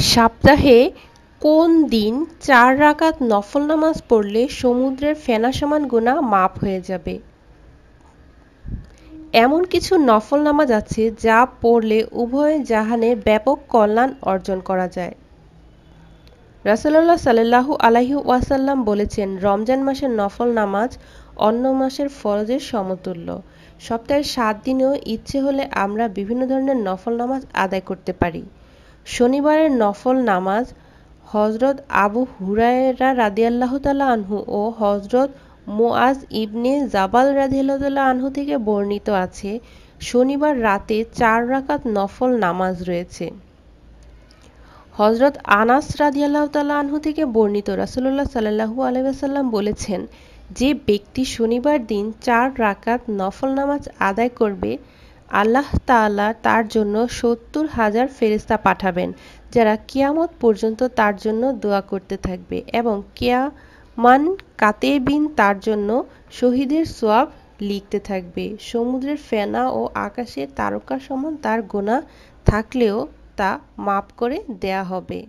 সপ্তাহে কোন দিন চার রাকাত নফল নামাজ পড়লে সমুদ্রের ফেনা সমান গুনাহ মাপ হয়ে যাবে? এমন কিছু নফল নামাজ আছে যা পড়লে উভয় জাহানে ব্যাপক কল্যাণ অর্জন করা যায়। রাসুল্লাহ সাল্লাহু আলাইহি ওয়াসাল্লাম বলেছেন, রমজান মাসের নফল নামাজ অন্য মাসের ফরজের সমতুল্য। সপ্তাহের সাত দিনেও ইচ্ছে হলে আমরা বিভিন্ন ধরনের নফল নামাজ আদায় করতে পারি। শনিবারের নফল নামাজ হজরত আবু হুরায়রা রাদিয়াল্লাহু তালা আনহু ও হজরত মুআজ ইবনে জাবাল রাদিয়াল্লাহু আনহু থেকে বর্ণিত আছে, শনিবার রাতে চার রাকাত নফল নামাজ রয়েছে। হজরত আনাস রাদিয়াল্লাহ তাল্লাহ আনহু থেকে বর্ণিত রাসুল্লাহ সাল্লাহু আলাইসাল্লাম বলেছেন, যে ব্যক্তি শনিবার দিন চার রাকাত নফল নামাজ আদায় করবে আল্লাহ তাআলা তার জন্য সত্তর হাজার ফেরিস্তা পাঠাবেন, যারা কিয়ামত পর্যন্ত তার জন্য দোয়া করতে থাকবে এবং কেয়ামান কাতেবিন তার জন্য শহীদের সোয়াব লিখতে থাকবে। সমুদ্রের ফেনা ও আকাশের তারকা সমান তার গোনা থাকলেও তা মাপ করে দেয়া হবে।